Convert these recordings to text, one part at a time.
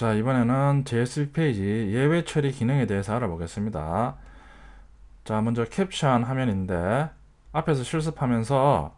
자 이번에는 JSP 페이지 예외 처리 기능에 대해서 알아보겠습니다. 자 먼저 캡션 화면인데 앞에서 실습하면서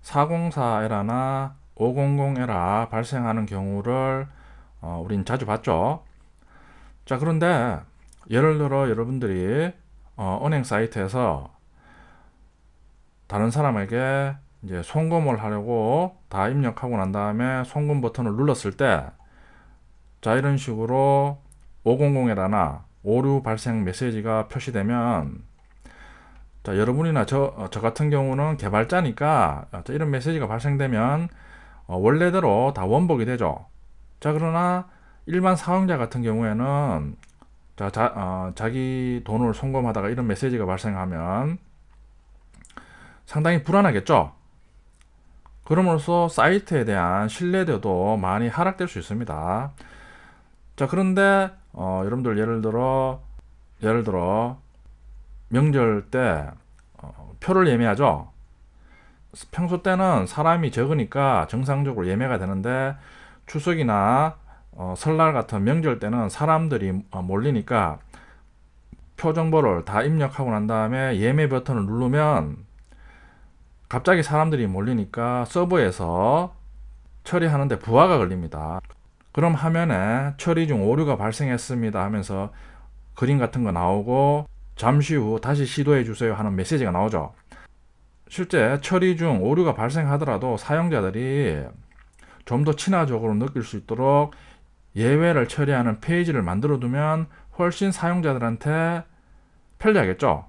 404 에러나 500 에러 발생하는 경우를 어, 우린 자주 봤죠. 자 그런데 예를 들어 여러분들이 어, 은행 사이트에서 다른 사람에게 이제 송금을 하려고 다 입력하고 난 다음에 송금 버튼을 눌렀을 때 자 이런 식으로 500에라나 오류 발생 메시지가 표시되면 자 여러분이나 저, 어, 저 같은 경우는 개발자니까 자, 이런 메시지가 발생되면 어, 원래대로 다 원복이 되죠. 자 그러나 일반 사용자 같은 경우에는 자, 자 어, 자기 돈을 송금하다가 이런 메시지가 발생하면 상당히 불안하겠죠? 그럼으로써 사이트에 대한 신뢰도도 많이 하락될 수 있습니다 자 그런데 어, 여러분들 예를 들어 예를 들어 명절 때 어, 표를 예매하죠? 평소 때는 사람이 적으니까 정상적으로 예매가 되는데 추석이나 어, 설날 같은 명절 때는 사람들이 어, 몰리니까 표 정보를 다 입력하고 난 다음에 예매 버튼을 누르면 갑자기 사람들이 몰리니까 서버에서 처리하는데 부하가 걸립니다 그럼 화면에 처리 중 오류가 발생했습니다 하면서 그림 같은 거 나오고 잠시 후 다시 시도해 주세요 하는 메시지가 나오죠. 실제 처리 중 오류가 발생하더라도 사용자들이 좀 더 친화적으로 느낄 수 있도록 예외를 처리하는 페이지를 만들어 두면 훨씬 사용자들한테 편리하겠죠.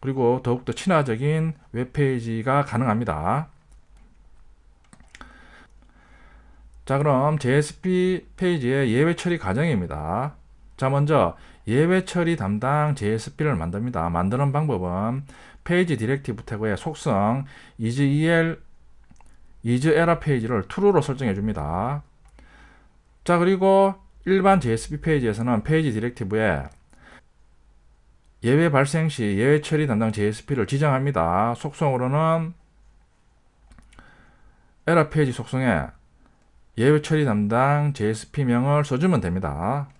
그리고 더욱더 친화적인 웹페이지가 가능합니다 자 그럼 JSP 페이지의 예외 처리 과정입니다. 자 먼저 예외 처리 담당 JSP를 만듭니다. 만드는 방법은 페이지 디렉티브 태그의 속성 isEL isError 페이지를 true로 설정해 줍니다. 자 그리고 일반 JSP 페이지에서는 페이지 디렉티브에 예외 발생 시 예외 처리 담당 JSP를 지정합니다. 속성으로는 에러 페이지 속성에 예외 처리 담당 JSP명을 써주면 됩니다.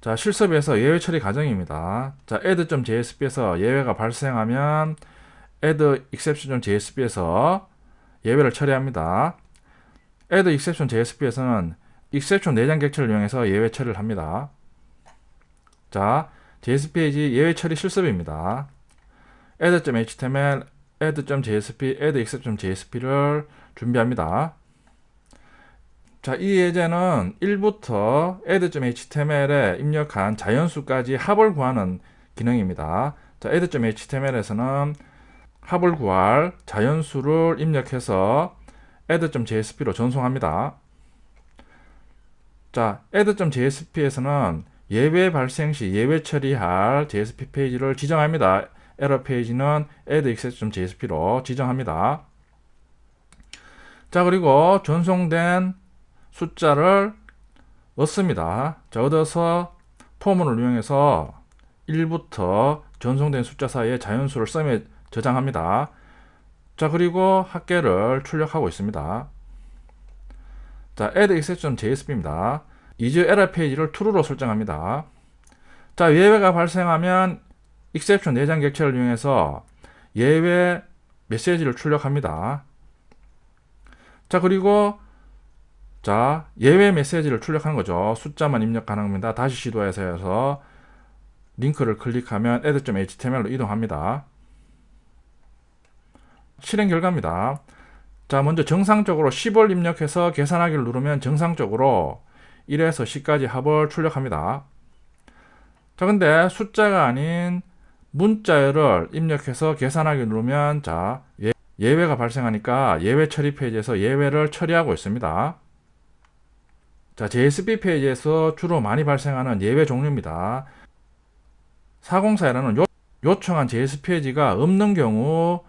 자, 실습에서 예외 처리 과정입니다. 자, add.jsp에서 예외가 발생하면 add.exception.jsp에서 예외를 처리합니다. add.exception.jsp에서는 exception 내장 객체를 이용해서 예외 처리를 합니다. 자, JS 페이지 예외 처리 실습입니다. add.html, add.jsp, add.exception.jsp를 준비합니다. 자, 이 예제는 1부터 add.html에 입력한 자연수까지 합을 구하는 기능입니다. 자, add.html에서는 합을 구할 자연수를 입력해서 add.jsp로 전송합니다. 자, add.jsp에서는 예외 발생 시 예외 처리할 JSP 페이지를 지정합니다. 에러 페이지는 add.exception.jsp로 지정합니다. 자, 그리고 전송된 숫자를 얻습니다. 자, 얻어서 포문을 이용해서 1부터 전송된 숫자 사이에 자연수를 썸에 저장합니다. 자, 그리고 합계를 출력하고 있습니다. 자, add exception JSP입니다. 이즈 에러 페이지를 true로 설정합니다. 자, 예외가 발생하면 exception 내장 객체를 이용해서 예외 메시지를 출력합니다. 자, 그리고 자, 예외 메시지를 출력하는 거죠. 숫자만 입력 가능합니다. 다시 시도해서 해서 링크를 클릭하면 add.html로 이동합니다. 실행 결과입니다. 자, 먼저 정상적으로 10을 입력해서 계산하기를 누르면 정상적으로 1에서 10까지 합을 출력합니다. 자, 근데 숫자가 아닌 문자열을 입력해서 계산하기 누르면 자, 예, 예외가 발생하니까 예외 처리 페이지에서 예외를 처리하고 있습니다. 자, JSP 페이지에서 주로 많이 발생하는 예외 종류입니다. 404에러는 요, 요청한 JSP 페이지가 없는 경우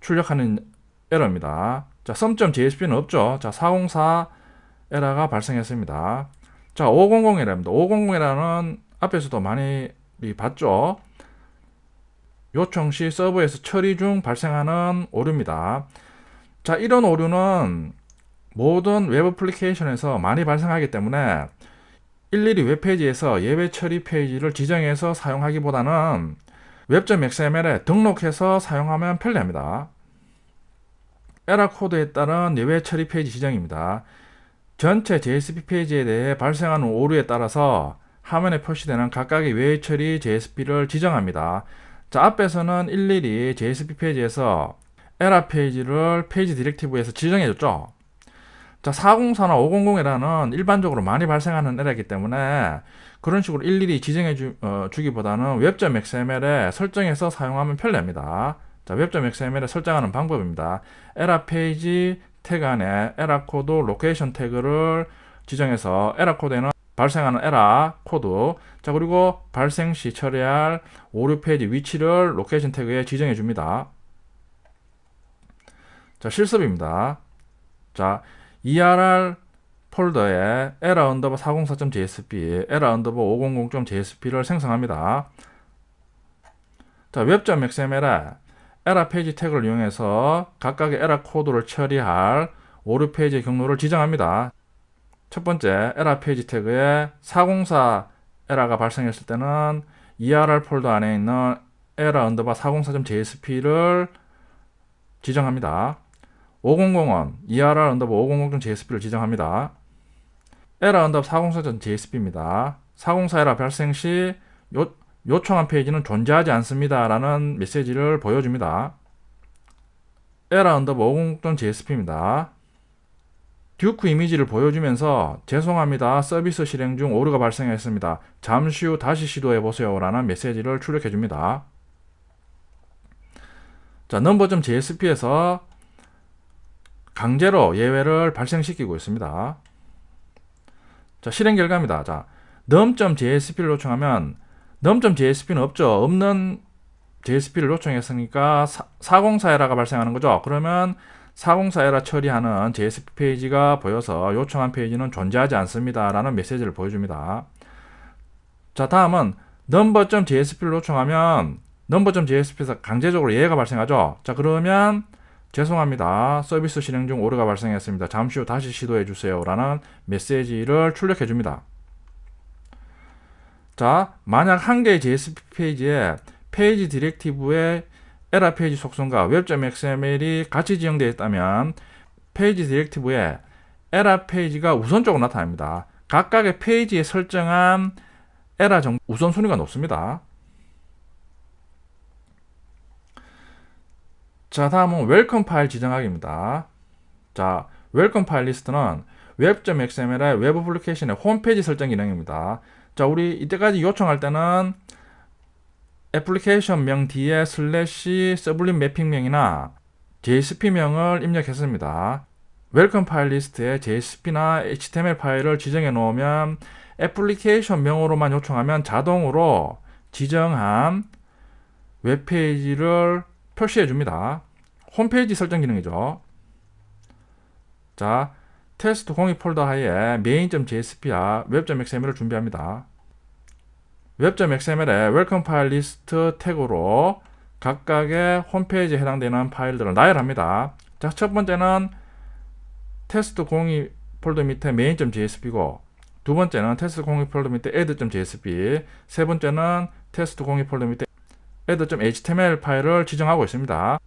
출력하는 에러입니다. 자, sum.jsp는 없죠. 자, 404 에러가 발생했습니다. 자, 500 에러입니다. 500 에러는 앞에서도 많이 봤죠. 요청 시 서버에서 처리 중 발생하는 오류입니다. 자, 이런 오류는 모든 웹 애플리케이션에서 많이 발생하기 때문에 일일이 웹페이지에서 예외 처리 페이지를 지정해서 사용하기보다는 웹.xml에 등록해서 사용하면 편리합니다. 에러 코드에 따른 예외 처리 페이지 지정입니다. 전체 JSP 페이지에 대해 발생하는 오류에 따라서 화면에 표시되는 각각의 외의 처리 JSP를 지정합니다. 자, 앞에서는 일일이 JSP 페이지에서 에러 페이지를 페이지 디렉티브에서 지정해줬죠. 자, 404나 500이라는 일반적으로 많이 발생하는 에러이기 때문에 그런 식으로 일일이 지정해 주, 어, 주기보다는 웹.xml에 설정해서 사용하면 편리합니다. 자, 웹.xml에 설정하는 방법입니다. 에러 페이지 태그 안에 에러 코드 로케이션 태그를 지정해서 에러 코드에는 발생하는 에러 코드 자 그리고 발생 시 처리할 오류 페이지 위치를 로케이션 태그에 지정해 줍니다. 자 실습입니다. 자 ERR 폴더에 에러 언더버 404.jsp, 에러 언더버 500.jsp를 생성합니다. 자, 웹.xml에 에러 페이지 태그를 이용해서 각각의 에러 코드를 처리할 오류 페이지의 경로를 지정합니다. 첫 번째 에러 페이지 태그에 404 에러가 발생했을 때는 ERR 폴더 안에 있는 에러 언더바 404.jsp를 지정합니다. 500은 ERR 언더바 500.jsp를 지정합니다. 에러 언더 404.jsp입니다. 404 에러 발생 시 요, 요청한 페이지는 존재하지 않습니다. 라는 메시지를 보여줍니다. 에러 언더 50.jsp입니다. 듀크 이미지를 보여주면서 죄송합니다. 서비스 실행 중 오류가 발생했습니다. 잠시 후 다시 시도해 보세요. 라는 메시지를 출력해 줍니다. 자, 넘버.jsp에서 강제로 예외를 발생시키고 있습니다. 자, 실행 결과입니다. 자, num.jsp를 요청하면 num.jsp는 없죠. 없는 JSP를 요청했으니까 404 에러가 발생하는 거죠. 그러면 404 에러 처리하는 JSP 페이지가 보여서 요청한 페이지는 존재하지 않습니다. 라는 메시지를 보여줍니다. 자, 다음은 number.jsp를 요청하면 number.jsp에서 강제적으로 예외가 발생하죠. 자, 그러면 죄송합니다. 서비스 실행 중 오류가 발생했습니다. 잠시 후 다시 시도해 주세요. 라는 메시지를 출력해 줍니다. 자, 만약 한 개의 JSP 페이지에 페이지 디렉티브의 에러 페이지 속성과 웹.xml이 같이 지정되어 있다면 페이지 디렉티브에 에러 페이지가 우선적으로 나타납니다. 각각의 페이지에 설정한 에러 정 우선순위가 높습니다. 자, 다음은 웰컴 파일 지정하기입니다. 자, 웰컴 파일 리스트는 웹.xml의 웹 애플리케이션의 홈페이지 설정 기능입니다. 자, 우리 이때까지 요청할 때는 애플리케이션 명 뒤에 슬래시 서블림 매핑명이나 JSP명을 입력했습니다. 웰컴 파일 리스트에 JSP나 HTML 파일을 지정해 놓으면 애플리케이션 명으로만 요청하면 자동으로 지정한 웹페이지를 표시해 줍니다. 홈페이지 설정 기능이죠. 자, 테스트 공유 폴더 하에 main.jsp와 web.xml을 준비합니다. web.xml에 웰컴 파일 리스트 태그로 각각의 홈페이지에 해당되는 파일들을 나열합니다. 자, 첫 번째는 테스트 공유 폴더 밑에 main.jsp고 두 번째는 테스트 공유 폴더 밑에 add.jsp 세 번째는 테스트 공유 폴더 밑에 add.html 파일을 지정하고 있습니다.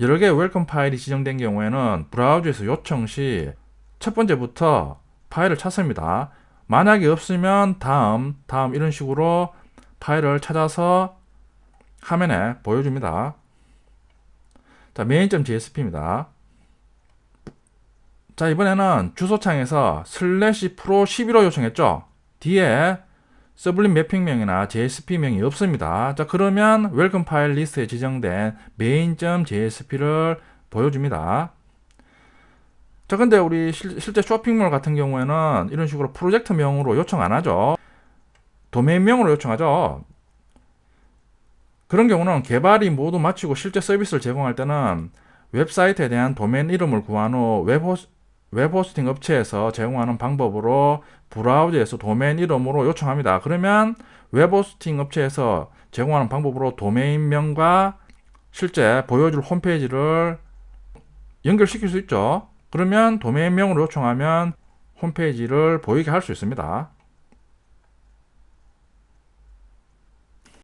여러 개의 웰컴 파일이 지정된 경우에는 브라우저에서 요청 시 첫 번째부터 파일을 찾습니다. 만약에 없으면 다음, 다음 이런 식으로 파일을 찾아서 화면에 보여줍니다. 자, main.jsp입니다. 자, 이번에는 주소창에서 슬래시 프로 11호 요청했죠? 뒤에 서블림 매핑명이나 JSP명이 없습니다. 자, 그러면 웰컴 파일 리스트에 지정된 main.jsp를 보여줍니다. 자, 근데 우리 실, 실제 쇼핑몰 같은 경우에는 이런 식으로 프로젝트명으로 요청 안 하죠. 도메인명으로 요청하죠. 그런 경우는 개발이 모두 마치고 실제 서비스를 제공할 때는 웹사이트에 대한 도메인 이름을 구한 후 웹 호스, 웹호스팅 업체에서 제공하는 방법으로 브라우저에서 도메인 이름으로 요청합니다. 그러면 웹호스팅 업체에서 제공하는 방법으로 도메인명과 실제 보여줄 홈페이지를 연결시킬 수 있죠. 그러면 도메인명으로 요청하면 홈페이지를 보이게 할 수 있습니다.